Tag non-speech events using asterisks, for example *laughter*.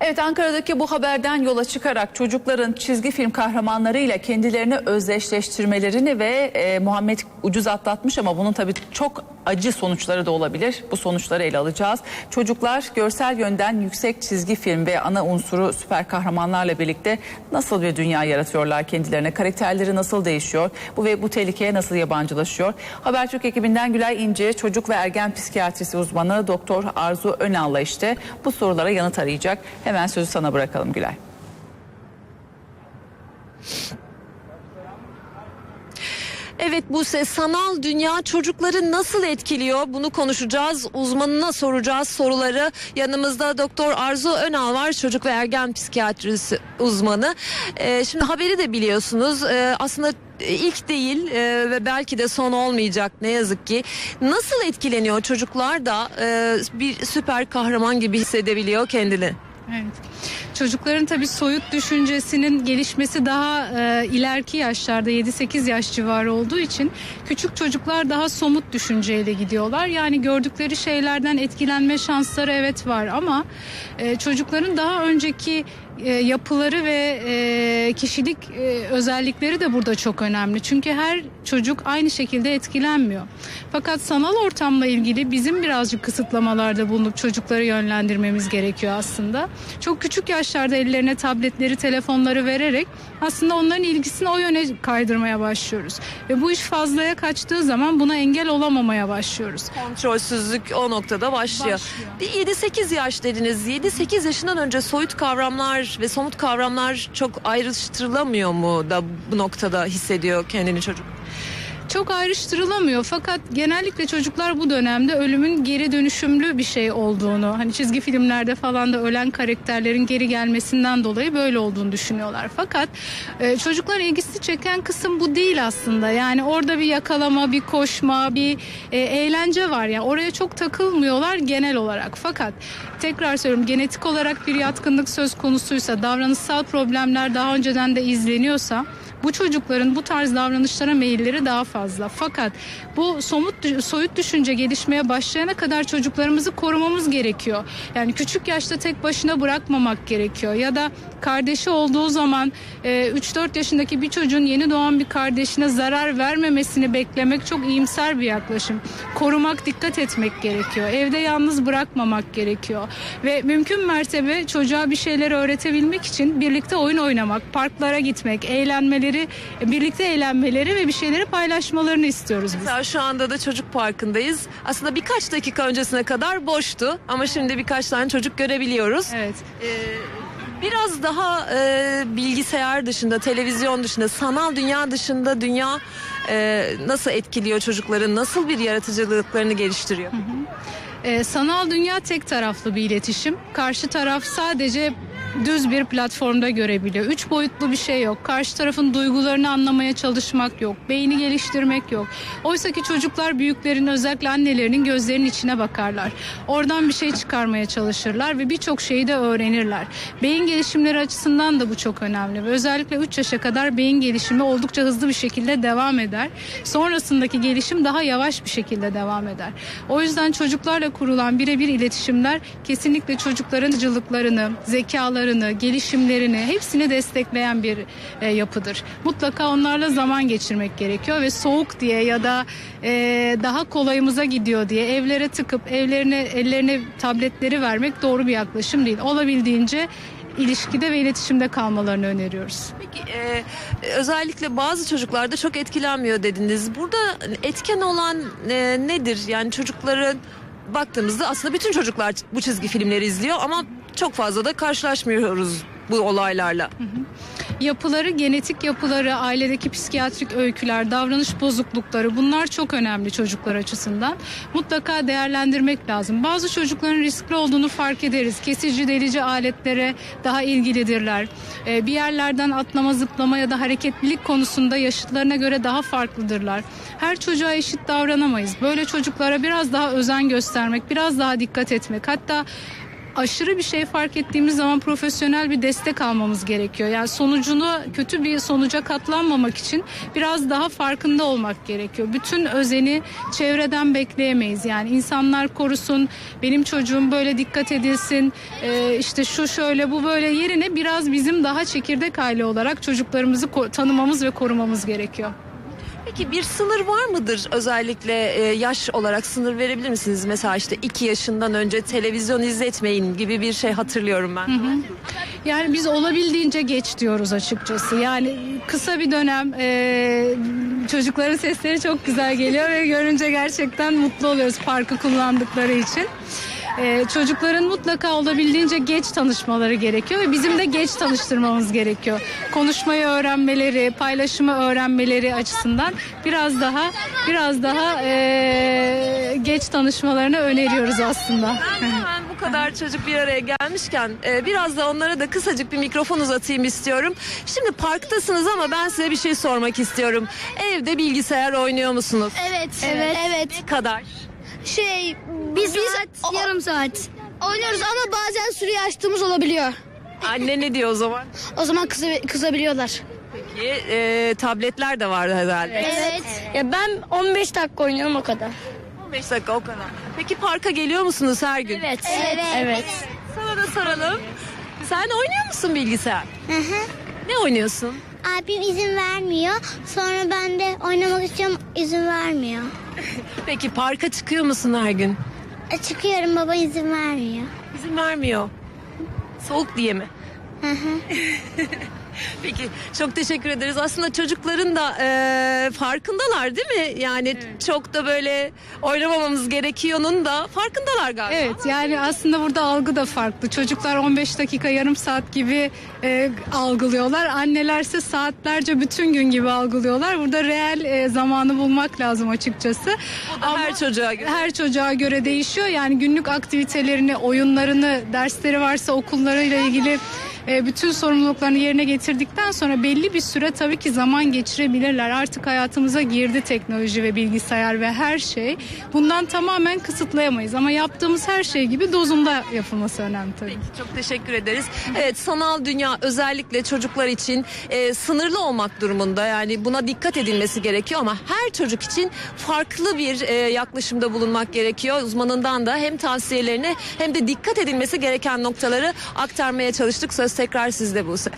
Evet Ankara'daki bu haberden yola çıkarak çocukların çizgi film kahramanlarıyla kendilerini özdeşleştirmelerini ve e, Muhammed ucuz atlatmış ama bunun tabii çok acı sonuçları da olabilir. Bu sonuçları ele alacağız. Çocuklar görsel yönden yüksek çizgi film ve ana unsuru süper kahramanlarla birlikte nasıl bir dünya yaratıyorlar kendilerine? Karakterleri nasıl değişiyor? Bu ve bu tehlikeye nasıl yabancılaşıyor? Habertürk ekibinden Gülay İnce, çocuk ve ergen psikiyatrisi uzmanı Doktor Arzu Önal'la işte bu sorulara yanıt arayacak. Hemen sözü sana bırakalım Gülay. Evet bu sanal dünya çocukları nasıl etkiliyor bunu konuşacağız. Uzmanına soracağız soruları. Yanımızda Doktor Arzu Önal var çocuk ve ergen psikiyatrisi uzmanı. Ee, şimdi haberi de biliyorsunuz Ee, aslında ilk değil e, ve belki de son olmayacak ne yazık ki. Nasıl etkileniyor çocuklar da e, bir süper kahraman gibi hissedebiliyor kendini? Evet. Çocukların tabii soyut düşüncesinin gelişmesi daha e, ileriki yaşlarda 7-8 yaş civarı olduğu için küçük çocuklar daha somut düşünceyle gidiyorlar. Yani gördükleri şeylerden etkilenme şansları evet var ama e, çocukların daha önceki e, yapıları ve e, kişilik e, özellikleri de burada çok önemli. Çünkü her çocuk aynı şekilde etkilenmiyor. Fakat sanal ortamla ilgili bizim birazcık kısıtlamalarda bulunup çocukları yönlendirmemiz gerekiyor aslında. Çok küçük yaşlarda ellerine tabletleri, telefonları vererek aslında onların ilgisini o yöne kaydırmaya başlıyoruz. Ve bu iş fazlaya kaçtığı zaman buna engel olamamaya başlıyoruz. Kontrolsüzlük o noktada başlıyor. Başlıyor. Bir 7-8 yaş dediniz. 7-8 yaşından önce soyut kavramlar ve somut kavramlar çok ayrıştırılamıyor mu da bu noktada hissediyor kendini çocuk? Çok ayrıştırılamıyor. Fakat genellikle çocuklar bu dönemde ölümün geri dönüşümlü bir şey olduğunu hani çizgi filmlerde falan da ölen karakterlerin geri gelmesinden dolayı böyle olduğunu düşünüyorlar. Fakat e, çocukların ilgisini çeken kısım bu değil aslında. Yani orada bir yakalama bir koşma bir e, eğlence var yani oraya çok takılmıyorlar genel olarak. Fakat tekrar söylüyorum genetik olarak bir yatkınlık söz konusuysa davranışsal problemler daha önceden de izleniyorsa bu çocukların bu tarz davranışlara meyilleri daha fazla. Fakat bu somut soyut düşünce gelişmeye başlayana kadar çocuklarımızı korumamız gerekiyor. Yani küçük yaşta tek başına bırakmamak gerekiyor. Ya da kardeşi olduğu zaman e, 3-4 yaşındaki bir çocuğun yeni doğan bir kardeşine zarar vermemesini beklemek çok iyimser bir yaklaşım. Korumak, dikkat etmek gerekiyor. Evde yalnız bırakmamak gerekiyor. Ve mümkün mertebe çocuğa bir şeyleri öğretebilmek için birlikte oyun oynamak, parklara gitmek, eğlenmeleri, birlikte eğlenmeleri ve bir şeyleri paylaşmalarını istiyoruz biz. Mesela şu anda da çocuk parkındayız. Aslında birkaç dakika öncesine kadar boştu ama şimdi birkaç tane çocuk görebiliyoruz. Evet. Ee, biraz daha e, bilgisayar dışında, televizyon dışında, sanal dünya dışında dünya e, nasıl etkiliyor çocukları, nasıl bir yaratıcılıklarını geliştiriyor? Ee, sanal dünya tek taraflı bir iletişim. Karşı taraf sadece düz bir platformda görebiliyor. Üç boyutlu bir şey yok. Karşı tarafın duygularını anlamaya çalışmak yok. Beyni geliştirmek yok. Oysa ki çocuklar büyüklerin özellikle annelerinin gözlerinin içine bakarlar. Oradan bir şey çıkarmaya çalışırlar ve birçok şeyi de öğrenirler. Beyin gelişimleri açısından da bu çok önemli. Ve özellikle 3 yaşa kadar beyin gelişimi oldukça hızlı bir şekilde devam eder. Sonrasındaki gelişim daha yavaş bir şekilde devam eder. O yüzden çocuklarla kurulan birebir iletişimler kesinlikle çocukların cılıklarını, zekalarını, gelişimlerini hepsini destekleyen bir e, yapıdır. Mutlaka onlarla zaman geçirmek gerekiyor ve soğuk diye ya da e, daha kolayımıza gidiyor diye evlere tıkıp evlerine ellerine tabletleri vermek doğru bir yaklaşım değil. Olabildiğince ilişkide ve iletişimde kalmalarını öneriyoruz. Peki e, özellikle bazı çocuklarda çok etkilenmiyor dediniz. Burada etken olan e, nedir? Yani çocukların baktığımızda aslında bütün çocuklar bu çizgi filmleri izliyor ama çok fazla da karşılaşmıyoruz bu olaylarla. Yapıları, genetik yapıları, ailedeki psikiyatrik öyküler, davranış bozuklukları bunlar çok önemli çocuklar açısından. Mutlaka değerlendirmek lazım. Bazı çocukların riskli olduğunu fark ederiz. Kesici, delici aletlere daha ilgilidirler. Ee, bir yerlerden atlama, zıplama ya da hareketlilik konusunda yaşıtlarına göre daha farklıdırlar. Her çocuğa eşit davranamayız. Böyle çocuklara biraz daha özen göstermek, biraz daha dikkat etmek. Hatta aşırı bir şey fark ettiğimiz zaman profesyonel bir destek almamız gerekiyor. Yani sonucunu kötü bir sonuca katlanmamak için biraz daha farkında olmak gerekiyor. Bütün özeni çevreden bekleyemeyiz. Yani insanlar korusun, benim çocuğum böyle dikkat edilsin, e, işte şu şöyle bu böyle yerine biraz bizim daha çekirdek aile olarak çocuklarımızı tanımamız ve korumamız gerekiyor. Peki bir sınır var mıdır özellikle e, yaş olarak sınır verebilir misiniz? Mesela işte 2 yaşından önce televizyon izletmeyin gibi bir şey hatırlıyorum ben. Yani biz olabildiğince geç diyoruz açıkçası. Yani kısa bir dönem e, çocukların sesleri çok güzel geliyor ve görünce gerçekten mutlu oluyoruz parkı kullandıkları için. E, çocukların mutlaka olabildiğince geç tanışmaları gerekiyor ve bizim de geç tanıştırmamız gerekiyor. Konuşmayı öğrenmeleri, paylaşımı öğrenmeleri açısından biraz daha biraz daha e, geç tanışmalarını öneriyoruz aslında. Hemen bu kadar çocuk bir araya gelmişken e, biraz da onlara da kısacık bir mikrofon uzatayım istiyorum. Şimdi parktasınız ama ben size bir şey sormak istiyorum. Evde bilgisayar oynuyor musunuz? Evet. Evet. Evet. Ne kadar? Şey bir, saat, yarım saat. Oynuyoruz ama bazen süreyi açtığımız olabiliyor. Anne ne diyor o zaman? O zaman kıza, kızabiliyorlar. Peki e, tabletler de var herhalde. Evet. Ya ben 15 dakika oynuyorum o kadar. 15 dakika o kadar. Peki parka geliyor musunuz her gün? Evet. Evet. Evet. Sana da soralım. Sen oynuyor musun bilgisayar? Ne oynuyorsun? Abim izin vermiyor. Sonra ben de oynamak istiyorum izin vermiyor. Peki parka çıkıyor musun her gün? E, Çıkıyorum baba izin vermiyor. İzin vermiyor. Soğuk diye mi? *laughs* Peki çok teşekkür ederiz. Aslında çocukların da e, farkındalar değil mi? Yani çok da böyle oynamamamız gerekiyor'nun da farkındalar galiba. Evet yani aslında burada algı da farklı. Çocuklar 15 dakika yarım saat gibi e, algılıyorlar. Annelerse saatlerce bütün gün gibi algılıyorlar. Burada reel e, zamanı bulmak lazım açıkçası. Ama her çocuğa göre. Her çocuğa göre değişiyor. Yani günlük aktivitelerini, oyunlarını, dersleri varsa okullarıyla ilgili e, bütün sorumluluklarını yerine getirdikten sonra belli bir süre tabii ki zaman geçirebilirler. Artık hayatımıza girdi teknoloji ve bilgisayar ve her şey. Bundan tamamen kısıtlayamayız ama yaptığımız her şey gibi dozunda yapılması önemli tabii. Çok teşekkür ederiz. Evet sanal dünya özellikle çocuklar için e, sınırlı olmak durumunda yani buna dikkat edilmesi gerekiyor ama her çocuk için farklı bir e, yaklaşımda bulunmak gerekiyor. Uzmanından da hem tavsiyelerini hem de dikkat edilmesi gereken noktaları aktarmaya çalıştık. Söz tekrar sizde Buse.